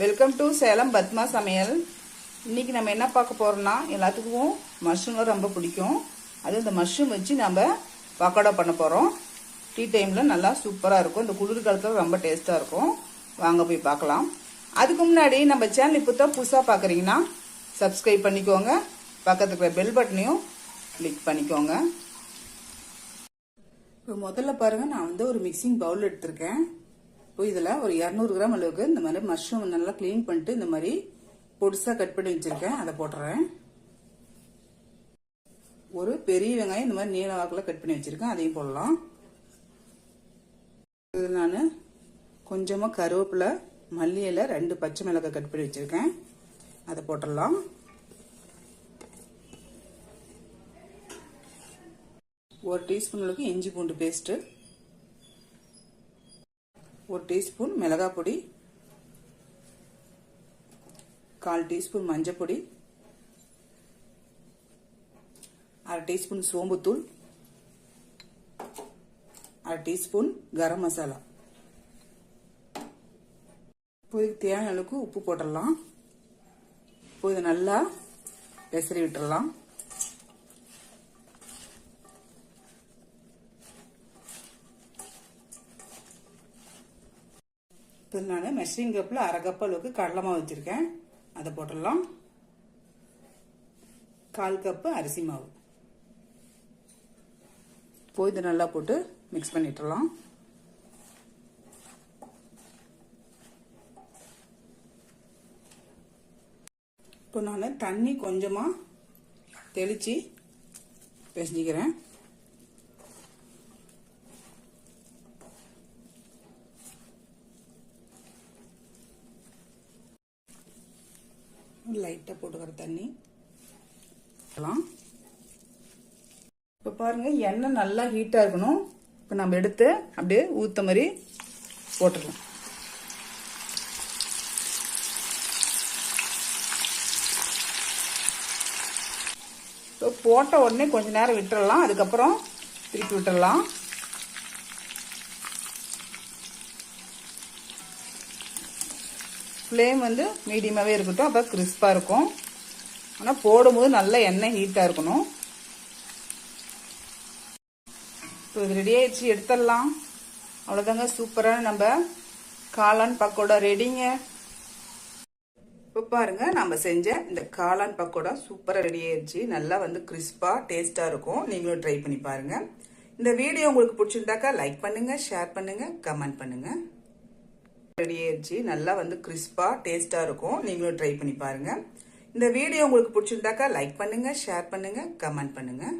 Welcome to Salem Padma சமையல் இன்னைக்கு நம்ம என்ன பார்க்க போகிறோம்னா எல்லாத்துக்கும் மஷ்ரூம்லாம் ரொம்ப பிடிக்கும். அது இந்த மஷ்ரூம் வச்சு நம்ம பக்கோடா பண்ண போகிறோம் டீ டைமில் நல்லா சூப்பராக இருக்கும். இந்த குளிர்காலத்தில் ரொம்ப டேஸ்ட்டாக இருக்கும். வாங்க போய் பார்க்கலாம். அதுக்கு முன்னாடி நம்ம சேனல் இப்போ தான் புதுசாக பார்க்குறீங்கன்னா சப்ஸ்கிரைப் பண்ணிக்கோங்க. பக்கத்துக்கு இருக்கிற பெல் பட்டனையும் கிளிக் பண்ணிக்கோங்க. இப்போ முதல்ல பாருங்கள் நான் வந்து ஒரு மிக்சிங் பவுல் எடுத்திருக்கேன். இப்போ இதில் ஒரு இரநூறு கிராம் அளவுக்கு இந்த மாதிரி மஷ்ரூம் நல்லா க்ளீன் பண்ணிட்டு இந்த மாதிரி பொடிசாக கட் பண்ணி வச்சிருக்கேன். அதை போட்டுறேன். ஒரு பெரிய வெங்காயம் இந்த மாதிரி நீள வாக்கில் கட் பண்ணி வச்சிருக்கேன். அதையும் போடலாம். நான் கொஞ்சமாக கருவேப்பிலை மல்லி ரெண்டு பச்சை மிளகாய் கட் பண்ணி வச்சிருக்கேன். அதை போட்டுடலாம். ஒரு டீஸ்பூன் அளவுக்கு இஞ்சி பூண்டு பேஸ்ட்டு. ஒரு டீஸ்பூன் மிளகாய் பொடி கால் டீஸ்பூன் மஞ்சள் பொடி அரை டீஸ்பூன் சோம்புத்தூள் அரை டீஸ்பூன் கரம் மசாலா. இப்போ இதுக்கு தேவையான அளவுக்கு உப்பு போட்டுடலாம். இப்போ இதை நல்லா பெசரி விட்டுடலாம். இப்போ நான் மெஷரிங் கப்பில் அரை கப் அளவுக்கு கடலை மாவு வச்சுருக்கேன். அதை போட்டுடலாம். கால் கப்பு அரிசி மாவு. இப்போ நல்லா போட்டு மிக்ஸ் பண்ணிட்டுலாம் இப்போ நான் தண்ணி கொஞ்சமாக தெளித்து பிசைஞ்சிக்கிறேன் லைட்டாக போட்டுக்கிற தண்ணி. இப்போ பாருங்க எண்ணெய் நல்லா ஹீட்டாக இருக்கணும். இப்போ நம்ம எடுத்து அப்படியே ஊற்ற மாதிரி போட்டுடலாம் இப்போ போட்ட உடனே கொஞ்ச நேரம் விட்டுறலாம். அதுக்கப்புறம் திருப்பி விட்டுறலாம். ஃப்ளேம் வந்து மீடியமாகவே இருக்கட்டும் அப்போ கிறிஸ்பாக இருக்கும். ஆனால் போடும்போது நல்ல எண்ணெய் ஹீட்டாக இருக்கணும். இப்போ இது ரெடி ஆயிடுச்சு எடுத்துடலாம். அவ்வளோதாங்க சூப்பரான நம்ம காளான் பக்கோடா ரெடிங்க இப்போ பாருங்கள் நம்ம செஞ்ச இந்த காளான் பக்கோடா சூப்பராக ரெடி ஆயிடுச்சு. நல்லா வந்து கிறிஸ்பாக டேஸ்ட்டாக இருக்கும். நீங்களும் ட்ரை பண்ணி பாருங்கள் இந்த வீடியோ உங்களுக்கு பிடிச்சிருந்தாக்கா லைக் பண்ணுங்கள் ஷேர் பண்ணுங்கள் கமெண்ட் பண்ணுங்கள் ரெடி ஆயிடுச்சு நல்லா வந்து கிறிஸ்பாக டேஸ்ட்டாக இருக்கும். நீங்களும் ட்ரை பண்ணி பாருங்கள் இந்த வீடியோ உங்களுக்கு பிடிச்சிருந்தாக்கா லைக் பண்ணுங்கள் ஷேர் பண்ணுங்கள் கமெண்ட் பண்ணுங்கள்